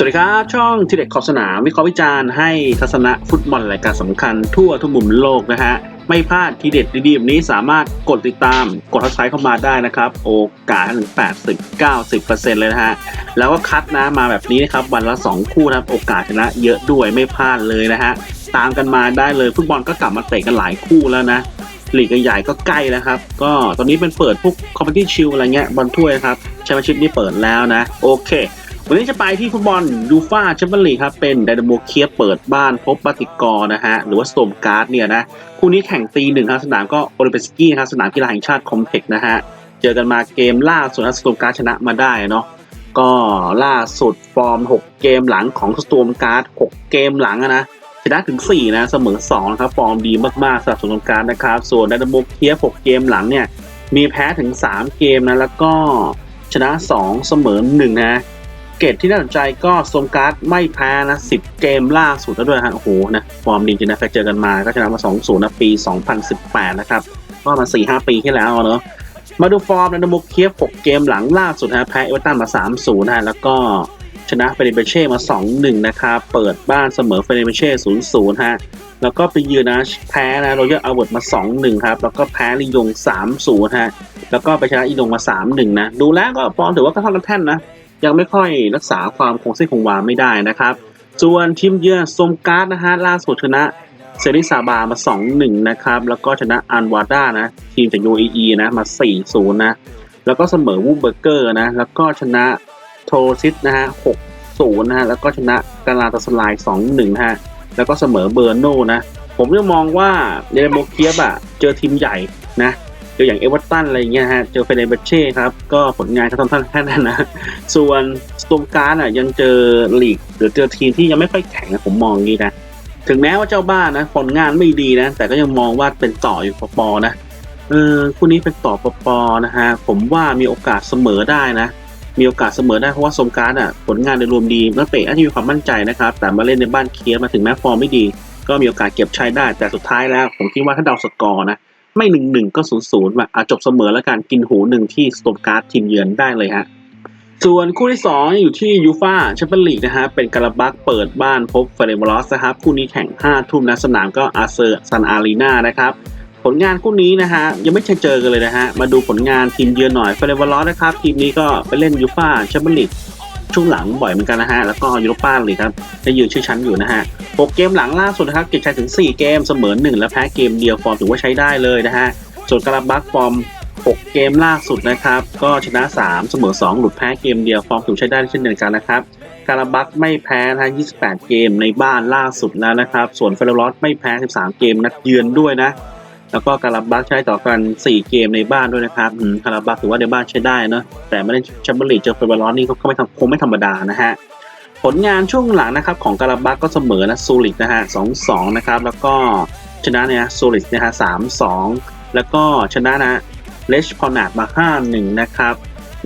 สวัสดีครับ ช่องทีเด็ดขอบสนามวิเคราะห์วิจารณ์ให้ทัศนะฟุตบอลรายการสำคัญทั่วทุกมุมโลกนะฮะ ไม่พลาดทีเด็ดดีๆแบบนี้สามารถกดติดตามกดทักไซเข้ามาได้นะครับ โอกาสถึง80 90%เลยนะฮะ แล้วก็คัดนะมาแบบนี้นะครับ วันละ 2 คู่นะครับ โอกาสชนะเยอะด้วยไม่พลาดเลยนะฮะ ตามกันมาได้เลยฟุตบอลก็กลับมาเตะกันหลายคู่แล้วนะลีกใหญ่ๆก็ใกล้แล้วครับ ก็ตอนนี้เป็นเปิดพวกคอมเพติชิลอะไรเงี้ยบอลถ้วยครับแชมเปี้ยนชิพนี่เปิดแล้วนะ โอเค วันนี้จะไปที่ฟุตบอลยูฟ่าแชมเปี้ยนลีกครับ เป็นไดนาโมเคียเปิดบ้านพบปาติกอร์นะฮะ หรือว่าสโตมการ์ดเนี่ยนะ คู่นี้แข่งตีหนึ่งครับสนามก็โอลิมปิสกี้ครับสนามกีฬาแห่งชาติคอมเพล็กซ์นะฮะ เจอกันมาเกมล่าสุดนะสโตมการ์ดชนะมาได้เนาะก็ล่าสุดฟอร์ม 6 เกมหลังของสโตมการ์ด6เกมหลังอะนะชนะถึง 4 นะเสมอ2นะครับฟอร์มดีมากๆสำหรับสโตมการ์ดนะครับ ส่วนไดนาโมเคีย6เกมหลังเนี่ยมีแพ้ถึง 3 เกมนะแล้วก็ชนะ 2 เสมอ1นะ เกตที่น่าสนใจก็โซมการ์ดไม่แพ้นะ 10 เกมล่าสุดแล้วด้วยฮะโอ้โหนะฟอร์มดีจริงนะเคยเจอกันมาก็ชนะมา 2-0นะปี 2018 นะครับก็มา 4-5 ปีที่แล้วเนอะมาดูฟอร์มนะดมกเคียฟ6เกมหลังล่าสุดฮะแพ้เอเวอร์ตันมา 3-0นะฮะแล้วก็ชนะเฟเนเบเช่มา 2-1 นะครับ เปิดบ้านเสมอเฟเนเบเช่0-0 ฮะ แล้วก็ไปยืนนะแพ้นะโรเยอร์อเวิร์ดมา 2-1 ครับ แล้วก็แพ้ลียง 3-0 ฮะ แล้วก็ไปชนะอีดงมา 3-1 นะ ดูแล้วก็ฟอร์มถือว่าก็เท่ากันแท่นนะ ยังไม่ค่อยรักษาความคงเส้นคงวาไม่ได้นะครับ ส่วนทีมเยือนซมการ์ดนะฮะล่าสุดชนะเซริซาบามา 2-1 นะครับ แล้วก็ชนะอันวาด้านะ ทีมจาก UAE นะ มา 4-0 นะ แล้วก็เสมอวูเบอร์เกอร์นะ แล้วก็ชนะโทซิสนะฮะ 6-0 นะฮะ แล้วก็ชนะกาลาตาสลาย 2-1 นะฮะ แล้วก็เสมอเบอร์โนนะ ผมยังมองว่าเดนโมเคียบอะเจอทีมใหญ่นะ เจออย่างเอเวอร์ตันอะไรเงี้ยฮะ เจอเฟเนเบเช่ครับ ก็ผลงานเขาทำท่านแค่นั้นนะ ส่วนสโตมการ์ดอะยังเจอลีกหรือเจอทีมที่ยังไม่ค่อยแข็งนะผมมองงี้นะ ถึงแม้ว่าเจ้าบ้านนะ ผลงานไม่ดีนะ แต่ก็ยังมองว่าเป็นต่ออยู่ปปนะ เออคู่นี้เป็นต่อปปนะฮะ ผมว่ามีโอกาสเสมอได้นะ มีโอกาสเสมอได้เพราะว่าสมการ์ดอะผลงานโดยรวมดีนักเตะอาจจะมีความมั่นใจนะครับ แต่มาเล่นในบ้านเคียร์มาถึงแม้ฟอร์มไม่ดี ก็มีโอกาสเก็บใช้ได้ แต่สุดท้ายแล้ว ผมคิดว่าถ้าเดาสกอร์นะ ไม่หนึ่งหนึ่งก็ศูนย์ศูนย์อาจจบเสมอแล้วการกินหูหนึ่งที่สโตมการ์ดทีมเยือนได้เลยฮะส่วนคู่ที่2อยู่ที่ยูฟาแชมเปี้ยนลีกนะฮะเป็นการาบักเปิดบ้านพบเฟเรบอลสนะครับคู่นี้แข่ง 5 ทุ่มนะสนามก็อาเซอร์ซันอารีนานะครับผลงานคู่นี้นะฮะยังไม่เคยเจอกันเลยนะฮะมาดูผลงานทีมเยือนหน่อยเฟเรบอลสนะครับทีมนี้ก็ไปเล่นยูฟาแชมเปี้ยนลีก ช่วงหลังบ่อยเหมือนกันนะฮะ แล้วก็ยูโรป้าเลีกครับได้ยืนชื่อชั้นอยู่นะฮะ6เกมหลังล่าสุดนะครับเก็บชัยถึง 4 เกมเสมอ 1 และแพ้เกมเดียวฟอร์มถือว่าใช้ได้เลยนะฮะส่วนการาบักฟอร์ม 6 เกมล่าสุดนะครับ ก็ชนะ 3 เสมอ 2 หลุดแพ้เกมเดียวฟอร์มถือใช้ได้เช่นเดียวกันนะครับการาบักไม่แพ้นะ28 เกมในบ้านล่าสุดแล้วนะครับ ส่วนเฟรลอสไม่แพ้ 13 เกมนัดเยือนด้วยนะ แล้วก็การาบักใช้ต่อกัน 4 เกมในบ้านด้วยนะครับอืมการาบักถือว่าในบ้านใช้ได้เนอะแต่ไม่ได้แชมเปี้ยนลีกเจอเฟรลอสนี่ก็ไม่ทำคงไม่ธรรมดานะฮะผลงานช่วงหลังนะครับของการาบักก็เสมอนะซูริกนะฮะ2-2นะครับแล้วก็ชนะเนี่ยซูริกนะฮะ3-2แล้วก็ชนะนะเลชพอนาดมา5-1นะครับ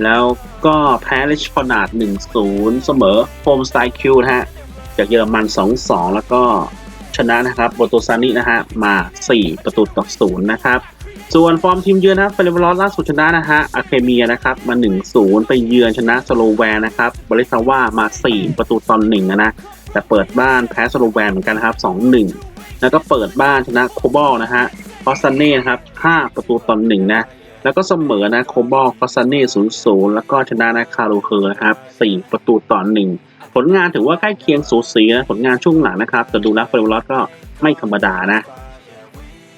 แล้วก็แพ้เลชพอนาด1-0เสมอโฮมสไตล์คิวนะฮะจากเยอรมัน2-2แล้วก็ ชนะนะครับโบโตซานินะฮะมา 4 ประตูต่อ0นะครับ ส่วนฟอร์มทีมเยือนนะครับเฟรนบอลล่าสุดชนะนะฮะอะเคเมียนะครับมา 1-0 ไปเยือนชนะสโลแวนนะครับบริซาว่ามา 4 ประตูตอนหนึ่งนะแต่เปิดบ้านแพ้สโลแวนเหมือนกันครับ 2-1 แล้วก็เปิดบ้านชนะโคบอลนะฮะคอสซานเน่นะครับ 5 ประตูตอนหนึ่งนะ แล้วก็เสมอนะโคบอลคอสซานเน่0-0แล้วก็ชนะนะคารูเคอร์นะครับ4ประตูต่อหนึ่งผลงานถือว่าใกล้เคียงสูสีนะผลงานช่วงหลังนะครับ แต่ดูแล้วเฟรนบอก็ไม่ธรรมดานะ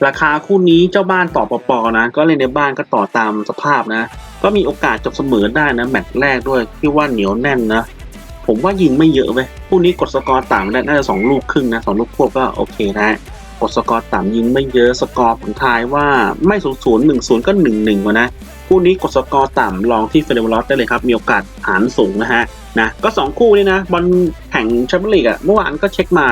ราคาคู่นี้เจ้าบ้านต่อปปนะ ก็เล่นในบ้านก็ต่อตามสภาพนะ ก็มีโอกาสจบเสมอได้นะ แมตช์แรกด้วยที่ว่าเหนียวแน่นนะ ผมว่ายิงไม่เยอะเว้ยคู่นี้กดสกอร์ต่ำได้น่าจะสองลูกครึ่งนะสองลูกควบก็โอเคนะ กดสกอร์ต่ำยิงไม่เยอะสกอร์ผมทายว่าไม่ศูนย์ศูนย์หนึ่งศูนย์ก็หนึ่งหนึ่งวะนะคู่นี้กดสกอร์ต่ำลองที่เฟเดอร์ลอสได้เลยครับ มีโอกาสหารสูงนะฮะนะก็สองคู่นี้นะบอลแข่งแชมเปี้ยนลีกอะเมื่อวานก็เช็คมา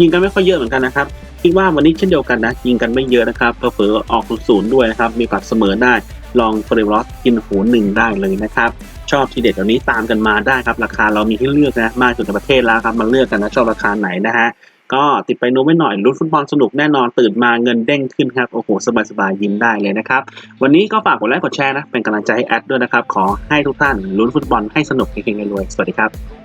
ยิงกันไม่ค่อยเยอะเหมือนกันนะครับคิดว่าวันนี้เช่นเดียวกันนะ ยิงกันไม่เยอะนะครับเผลอออกศูนย์ด้วยนะครับ มีโอกาสเสมอได้ลองเฟรลอสกินหูหนึ่งได้เลยนะครับชอบทีเด็ดแบบนี้ตามกันมาได้ครับราคาเรามีให้เลือกนะมากสุดในประเทศแล้วครับมาเลือกกันนะชอบราคาไหนนะฮะ ก็ติดไปโน้มไว้หน่อยลุ้นฟุตบอลสนุกแน่นอนตื่นมาเงินเด้งขึ้นครับ โอ้โห สบายๆยิ้มได้เลยนะครับ วันนี้ก็ฝากกดไลค์กดแชร์นะ เป็นกำลังใจให้แอดด้วยนะครับ ขอให้ทุกท่านลุ้นฟุตบอลให้สนุกเก่งๆรวยๆสวัสดีครับ